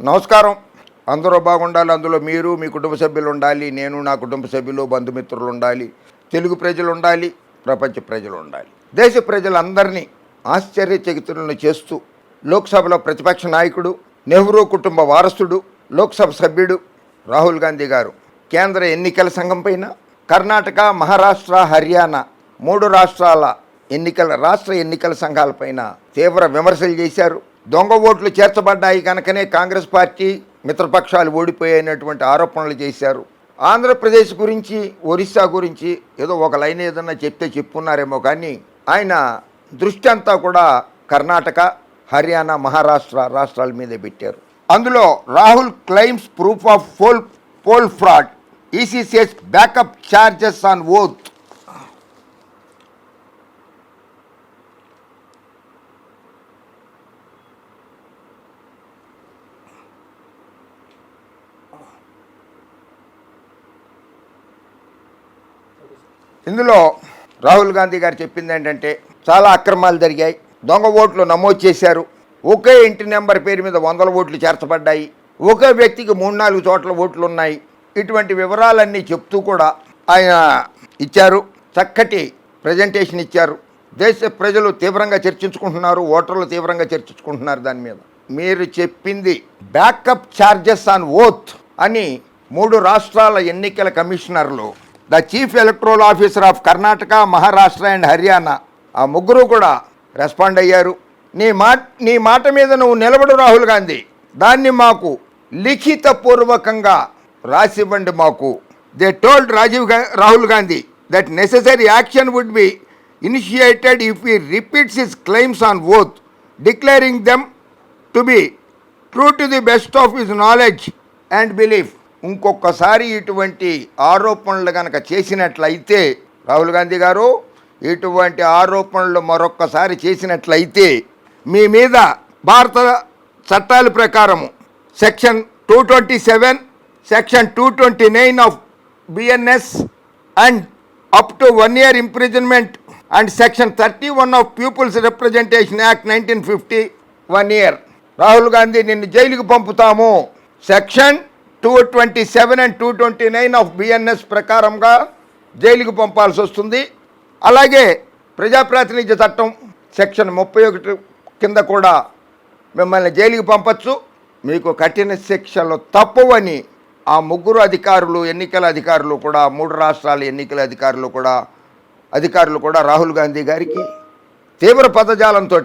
నమస్కారం. అందరూ బాగుండాలి. అందులో మీరు మీ కుటుంబ సభ్యులు ఉండాలి. నేను నా కుటుంబ సభ్యులు బంధుమిత్రులు ఉండాలి. తెలుగు ప్రజలు ఉండాలి. ప్రపంచ ప్రజలు ఉండాలి. దేశ ప్రజలందరినీ ఆశ్చర్యచకితులను చేస్తూ లోక్సభలో ప్రతిపక్ష నాయకుడు నెహ్రూ కుటుంబ వారసుడు లోక్సభ సభ్యుడు రాహుల్ గాంధీ గారు. కేంద్ర ఎన్నికల సంఘం పైన కర్ణాటక మహారాష్ట్ర హర్యానా మూడు రాష్ట్రాల ఎన్నికల రాష్ట్ర ఎన్నికల సంఘాలపైన తీవ్ర విమర్శలు చేశారు. దొంగ ఓట్లు చేర్చబడ్డాయి కనుకనే కాంగ్రెస్ పార్టీ మిత్రపక్షాలు ఓడిపోయినటువంటి ఆరోపణలు చేశారు. ఆంధ్రప్రదేశ్ గురించి ఒరిస్సా గురించి ఏదో ఒక లైన్ ఏదన్నా చెప్తే చెప్పున్నారేమో కానీ ఆయన దృష్టి అంతా కూడా కర్ణాటక హర్యానా మహారాష్ట్ర రాష్ట్రాల మీదే పెట్టారు. అందులో Rahul claims proof of poll poll fraud ECCS back up charges on oath ఇందులో రాహుల్ గాంధీ గారు చెప్పింది ఏంటంటే చాలా అక్రమాలు జరిగాయి. దొంగ ఓట్లు నమోదు చేశారు. ఒకే ఇంటి నెంబర్ పేరు మీద వందల ఓట్లు చేర్చబడ్డాయి. ఒకే వ్యక్తికి మూడు నాలుగు చోట్ల ఓట్లు ఉన్నాయి. ఇటువంటి వివరాలన్నీ చెప్తూ కూడా ఆయన ఇచ్చారు. చక్కటి ప్రజెంటేషన్ ఇచ్చారు. దేశ ప్రజలు తీవ్రంగా చర్చించుకుంటున్నారు. ఓటర్లు తీవ్రంగా చర్చించుకుంటున్నారు దాని మీద. మీరు చెప్పింది బ్యాకప్ ఛార్జెస్ ఆన్ ఓత్ అని మూడు రాష్ట్రాల ఎన్నికల కమిషనర్లు the chief electoral officer of Karnataka Maharashtra and Haryana ఆ ముగ్గురు కూడా రెస్పాండ్ అయ్యారు. నీ మాట నీ మాట మీద నువ్వు నిలబడు రాహుల్ గాంధీ. దాన్ని మాకు లిఖితపూర్వకంగా రాసివ్వండి మాకు. They told Rajiv Rahul Gandhi that necessary action would be initiated if he repeats his claims on oath declaring them to be true to the best of his knowledge and belief ఇంకొకసారి ఇటువంటి ఆరోపణలు కనుక చేసినట్లయితే రాహుల్ గాంధీ గారు ఇటువంటి ఆరోపణలు మరొక్కసారి చేసినట్లయితే మీ మీద భారత చట్టాల ప్రకారము section two twenty seven section two twenty nine of BNS and up to one year imprisonment and section thirty one of people's representation act nineteen fifty one year Rahul Gandhi నిన్ను జైలుకు పంపుతాము. Section two twenty seven and two twenty nine of BNS ప్రకారంగా జైలుకు పంపాల్సి వస్తుంది. అలాగే ప్రజాప్రాతినిధ్య చట్టం section ముప్పై ఒకటి కింద కూడా మిమ్మల్ని జైలుకి పంపచ్చు. మీకు కఠిన శిక్షలు తప్పవని ఆ ముగ్గురు అధికారులు ఎన్నికల అధికారులు కూడా మూడు రాష్ట్రాల ఎన్నికల అధికారులు కూడా అధికారులు కూడా రాహుల్ గాంధీ గారికి తీవ్ర పదజాలంతో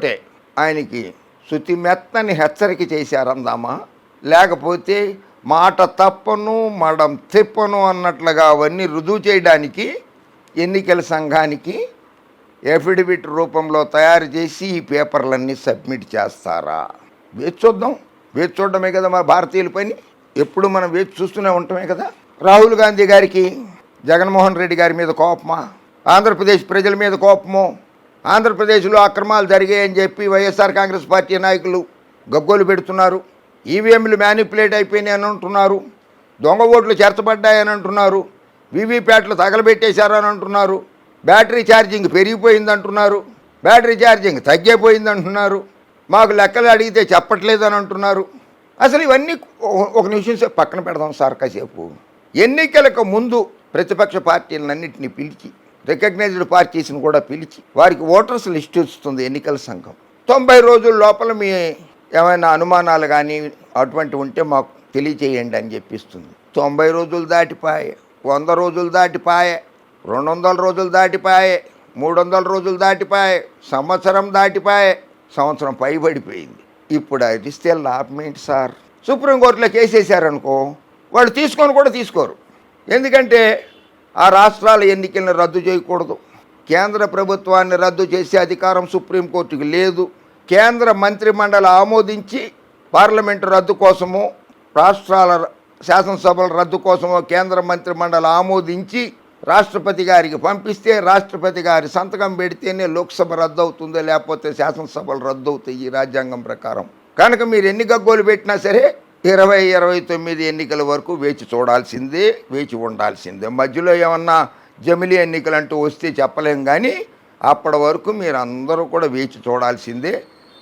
ఆయనకి శృతి మెత్తని హెచ్చరిక చేశారందామా? లేకపోతే మాట తప్పను మడం తిప్పను అన్నట్లుగా అవన్నీ రుజువు చేయడానికి ఎన్నికల సంఘానికి ఎఫిడవిట్ రూపంలో తయారు చేసి ఈ పేపర్లన్నీ సబ్మిట్ చేస్తారా? వేచి చూద్దాం. వేచి చూడడమే కదా మా భారతీయుల పని. ఎప్పుడు మనం వేచి చూస్తూనే ఉంటామే కదా. రాహుల్ గాంధీ గారికి జగన్మోహన్ రెడ్డి గారి మీద కోపమా? ఆంధ్రప్రదేశ్ ప్రజల మీద కోపము? ఆంధ్రప్రదేశ్లో అక్రమాలు జరిగాయని చెప్పి వైఎస్ఆర్ కాంగ్రెస్ పార్టీ నాయకులు గగ్గోలు పెడుతున్నారు. ఈవీఎంలు మ్యానిపులేట్ అయిపోయినాయని అంటున్నారు. దొంగ ఓట్లు చేర్చబడ్డాయని అంటున్నారు. వీవీప్యాట్లు తగలబెట్టేశారని అంటున్నారు. బ్యాటరీ ఛార్జింగ్ పెరిగిపోయింది అంటున్నారు. బ్యాటరీ ఛార్జింగ్ తగ్గిపోయింది అంటున్నారు. మాకు లెక్కలు అడిగితే చెప్పట్లేదని అంటున్నారు. అసలు ఇవన్నీ ఒక- ఒక నిమిషం సేపు పక్కన పెడదాం సార్ కాసేపు. ఎన్నికలకు ముందు ప్రతిపక్ష పార్టీలన్నింటినీ పిలిచి రికగ్నైజ్డ్ పార్టీస్ని కూడా పిలిచి వారికి ఓటర్స్ లిస్ట్ ఇస్తుంది ఎన్నికల సంఘం. తొంభై రోజుల లోపల మీ ఏమైనా అనుమానాలు కానీ అటువంటి ఉంటే మాకు తెలియచేయండి అని చెప్పిస్తుంది. తొంభై రోజులు దాటిపాయే వంద రోజులు దాటిపాయే రెండు వందల రోజులు దాటిపాయే మూడు వందల రోజులు దాటిపాయే సంవత్సరం దాటిపాయే సంవత్సరం పైబడిపోయింది. ఇప్పుడు అది ఇస్తే లాభమేంటి సార్? సుప్రీంకోర్టులో కేసేసారనుకో వాళ్ళు తీసుకొని కూడా తీసుకోరు. ఎందుకంటే ఆ రాష్ట్రాల ఎన్నికలను రద్దు చేయకూడదు. కేంద్ర ప్రభుత్వాన్ని రద్దు చేసే అధికారం సుప్రీంకోర్టుకి లేదు. కేంద్ర మంత్రిమండలి ఆమోదించి పార్లమెంటు రద్దు కోసము రాష్ట్రాల శాసనసభల రద్దు కోసము కేంద్ర మంత్రిమండలి ఆమోదించి రాష్ట్రపతి గారికి పంపిస్తే రాష్ట్రపతి గారి సంతకం పెడితేనే లోక్సభ రద్దు అవుతుందో లేకపోతే శాసనసభలు రద్దు అవుతాయి ఈ రాజ్యాంగం ప్రకారం. కనుక మీరు ఎన్ని గగ్గోలు పెట్టినా సరే ఇరవై ఇరవై తొమ్మిది ఎన్నికల వరకు వేచి చూడాల్సిందే వేచి ఉండాల్సిందే. మధ్యలో ఏమన్నా జమిలీ ఎన్నికలు అంటూ వస్తే చెప్పలేం కానీ అప్పటి వరకు మీరు అందరూ కూడా వేచి చూడాల్సిందే.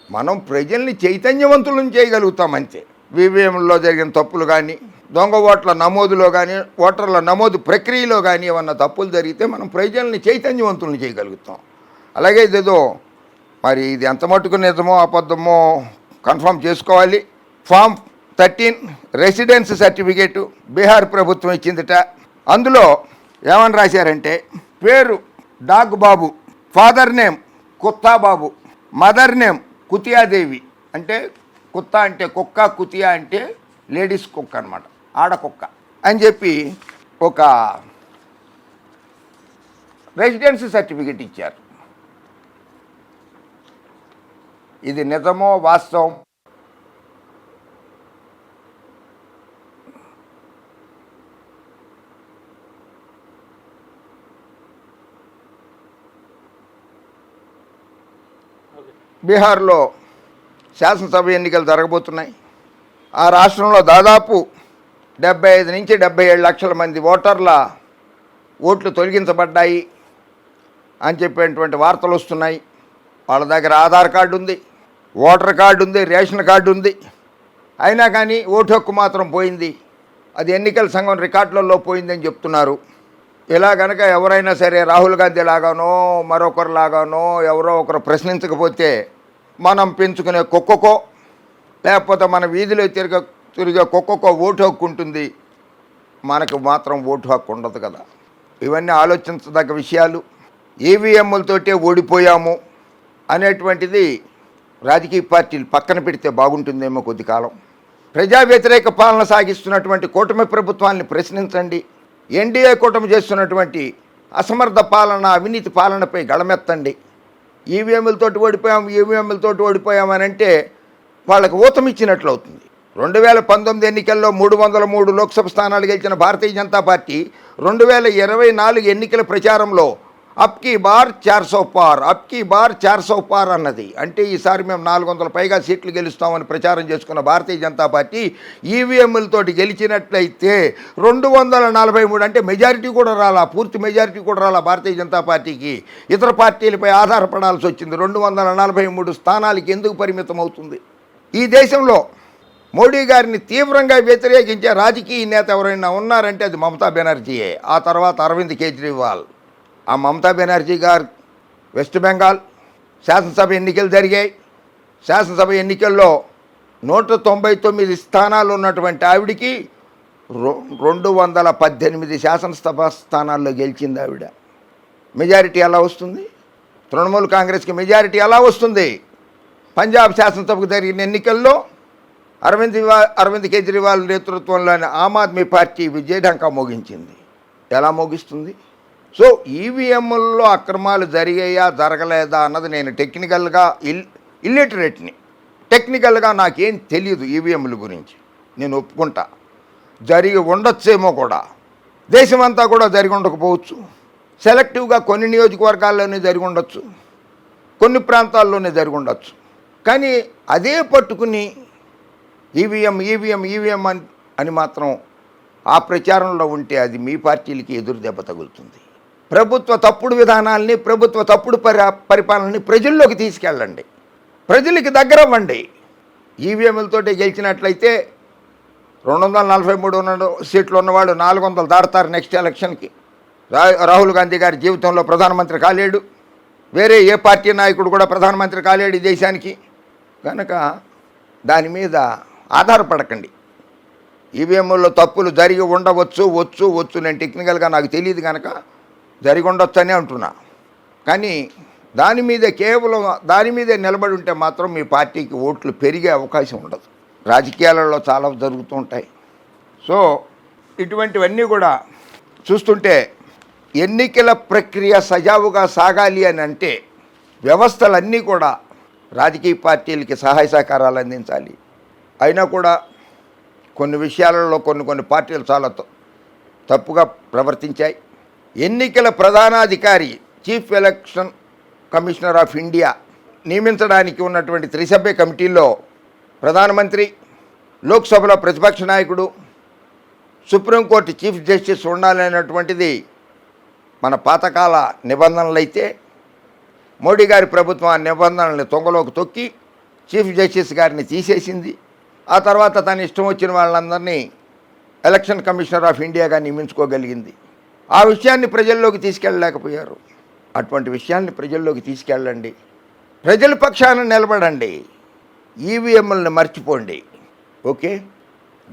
మనం ప్రజల్ని చైతన్యవంతులను చేయగలుగుతాం అంతే. వివిఎంలో జరిగిన తప్పులు కానీ దొంగ ఓట్ల నమోదులో కానీ ఓటర్ల నమోదు ప్రక్రియలో కానీ ఏమన్నా తప్పులు జరిగితే మనం ప్రజల్ని చైతన్యవంతులను చేయగలుగుతాం. అలాగే ఇదేదో మరి ఇది ఎంత మటుకు నిజమో అబద్ధమో కన్ఫర్మ్ చేసుకోవాలి. Form thirteen residence certificate Bihar ప్రభుత్వం ఇచ్చిందిట. అందులో ఏమని రాశారంటే పేరు dog Babu father name Kutta Babu mother name Kutiya Devi అంటే కుత్త అంటే కుక్క కుతియా అంటే లేడీస్ కుక్క అనమాట ఆడ కుక్క అని చెప్పి ఒక రెసిడెన్సీ సర్టిఫికేట్ ఇచ్చారు. ఇది నిజమో వాస్తవం? బీహార్లో శాసనసభ ఎన్నికలు జరగబోతున్నాయి. ఆ రాష్ట్రంలో దాదాపు డెబ్బై ఐదు నుంచి డెబ్బై ఏడు లక్షల మంది ఓటర్ల ఓట్లు తొలగించబడ్డాయి అని చెప్పేటువంటి వార్తలు వస్తున్నాయి. వాళ్ళ దగ్గర ఆధార్ కార్డు ఉంది ఓటర్ కార్డు ఉంది రేషన్ కార్డు ఉంది. అయినా కానీ ఓటు హక్కు మాత్రం పోయింది. అది ఎన్నికల సంఘం రికార్డులలో పోయిందని చెప్తున్నారు. ఇలా గనక ఎవరైనా సరే రాహుల్ గాంధీ లాగానో మరొకరు లాగానో ఎవరో ఒకరు ప్రశ్నించకపోతే మనం పెంచుకునే కుక్కకో లేకపోతే మన వీధిలో తిరిగే తిరిగే కుక్కకో ఓటు హక్కు ఉంటుంది. మనకు మాత్రం ఓటు హక్కు ఉండదు కదా. ఇవన్నీ ఆలోచించదగ్గ విషయాలు. ఈవీఎంలతోటే ఓడిపోయాము అనేటువంటిది రాజకీయ పార్టీలు పక్కన పెడితే బాగుంటుందేమో కొద్ది కాలం. ప్రజా వ్యతిరేక పాలన సాగిస్తున్నటువంటి కూటమి ప్రభుత్వాన్ని ప్రశ్నించండి. ఎన్డీఏ కూటమి చేస్తున్నటువంటి అసమర్థ పాలన అవినీతి పాలనపై గళమెత్తండి. ఈవీఎంలతోటి ఓడిపోయాం ఈవీఎంలతోటి ఓడిపోయాం అంటే వాళ్ళకి ఊతం ఇచ్చినట్లు అవుతుంది రెండు వేల పంతొమ్మిది ఎన్నికల్లో మూడు వందల మూడు లోక్సభ స్థానాలు గెలిచిన భారతీయ జనతా పార్టీ రెండు వేల ఇరవై నాలుగు ఎన్నికల ప్రచారంలో అప్కి బార్ చార్ సో పార్ అప్కి బార్ చార్ సో పార్ అన్నది. అంటే ఈసారి మేము నాలుగు వందల పైగా సీట్లు గెలుస్తామని ప్రచారం చేసుకున్న భారతీయ జనతా పార్టీ ఈవీఎంలతోటి గెలిచినట్లయితే రెండు వందల నలభై మూడు అంటే మెజారిటీ కూడా రాలా పూర్తి మెజారిటీ కూడా రాలా భారతీయ జనతా పార్టీకి. ఇతర పార్టీలపై ఆధారపడాల్సి వచ్చింది. రెండు వందల నలభై మూడు స్థానాలకి ఎందుకు పరిమితం అవుతుంది? ఈ దేశంలో మోడీ గారిని తీవ్రంగా వ్యతిరేకించే రాజకీయ నేత ఎవరైనా ఉన్నారంటే అది మమతా బెనర్జీయే. ఆ తర్వాత అరవింద్ కేజ్రీవాల్. ఆ మమతా బెనర్జీ గారు వెస్ట్ బెంగాల్ శాసనసభ ఎన్నికలు జరిగాయి. శాసనసభ ఎన్నికల్లో నూట తొంభై తొమ్మిది స్థానాలు ఉన్నటువంటి ఆవిడికి రొ- రెండు వందల పద్దెనిమిది శాసనసభ స్థానాల్లో గెలిచింది ఆవిడ. మెజారిటీ ఎలా వస్తుంది? తృణమూల్ కాంగ్రెస్కి మెజారిటీ ఎలా వస్తుంది? పంజాబ్ శాసనసభకు జరిగిన ఎన్నికల్లో అరవింద్ అరవింద్ కేజ్రీవాల్ నేతృత్వంలోని ఆమ్ ఆద్మీ పార్టీ విజయఢంకా మోగించింది. ఎలా మోగిస్తుంది? సో ఈవీఎంల్లో అక్రమాలు జరిగాయా జరగలేదా అన్నది నేను టెక్నికల్గా ఇల్ ఇల్లిటరేట్ని. టెక్నికల్గా నాకేం తెలియదు ఈవీఎంల గురించి. నేను ఒప్పుకుంటా. జరిగి ఉండొచ్చేమో కూడా. దేశమంతా కూడా జరిగి ఉండకపోవచ్చు. సెలెక్టివ్గా కొన్ని నియోజకవర్గాల్లోనే జరిగి ఉండొచ్చు. కొన్ని ప్రాంతాల్లోనే జరిగి ఉండొచ్చు. కానీ అదే పట్టుకుని ఈవీఎం ఈవీఎం ఈవీఎం అని అని మాత్రం ఆ ప్రచారంలో ఉంటే అది మీ పార్టీలకి ఎదురు దెబ్బ తగులుతుంది. ప్రభుత్వ తప్పుడు విధానాల్ని ప్రభుత్వ తప్పుడు పరి పరిపాలనని ప్రజల్లోకి తీసుకెళ్ళండి. ప్రజలకి దగ్గర అవ్వండి ఈవీఎంలతోటే గెలిచినట్లయితే రెండు వందల నలభై మూడు ఉన్న సీట్లు ఉన్నవాడు నాలుగు వందలు దాడతారు నెక్స్ట్ ఎలక్షన్కి. రా రాహుల్ గాంధీ గారి జీవితంలో ప్రధానమంత్రి కాలేడు. వేరే ఏ పార్టీ నాయకుడు కూడా ప్రధానమంత్రి కాలేడు ఈ దేశానికి. కనుక దాని మీద ఆధారపడకండి. ఈవీఎంలో తప్పులు జరిగి ఉండవచ్చు వచ్చు వచ్చు నేను టెక్నికల్గా నాకు తెలియదు కనుక జరిగి ఉండొచ్చనే అంటున్నా. కానీ దాని మీద కేవలం దాని మీదే నిలబడి ఉంటే మాత్రం మీ పార్టీకి ఓట్లు పెరిగే అవకాశం ఉండదు. రాజకీయాలలో చాలా జరుగుతూ ఉంటాయి. సో ఇటువంటివన్నీ కూడా చూస్తుంటే ఎన్నికల ప్రక్రియ సజావుగా సాగాలి అని అంటే వ్యవస్థలన్నీ కూడా రాజకీయ పార్టీలకి సహాయ సహకారాలు అందించాలి. అయినా కూడా కొన్ని విషయాలలో కొన్ని కొన్ని పార్టీలు చాలా తప్పుగా ప్రవర్తించాయి. ఎన్నికల ప్రధానాధికారి chief election commissioner of India నియమించడానికి ఉన్నటువంటి త్రిసభ్య కమిటీలో ప్రధానమంత్రి లోక్సభలో ప్రతిపక్ష నాయకుడు సుప్రీంకోర్టు చీఫ్ జస్టిస్ ఉండాలనేటువంటిది మన పాతకాల నిబంధనలైతే మోడీ గారి ప్రభుత్వం ఆ నిబంధనల్ని తొంగలోకి తొక్కి చీఫ్ జస్టిస్ గారిని తీసేసింది. ఆ తర్వాత తన ఇష్టం వచ్చిన వాళ్ళందరినీ ఎలక్షన్ కమిషనర్ ఆఫ్ ఇండియాగా నియమించుకోగలిగింది. ఆ విషయాన్ని ప్రజల్లోకి తీసుకెళ్ళలేకపోయారు. అటువంటి విషయాన్ని ప్రజల్లోకి తీసుకెళ్ళండి. ప్రజల పక్షాన నిలబడండి. ఈవీఎంలను మర్చిపోండి. ఓకే?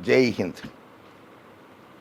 జై హింద్.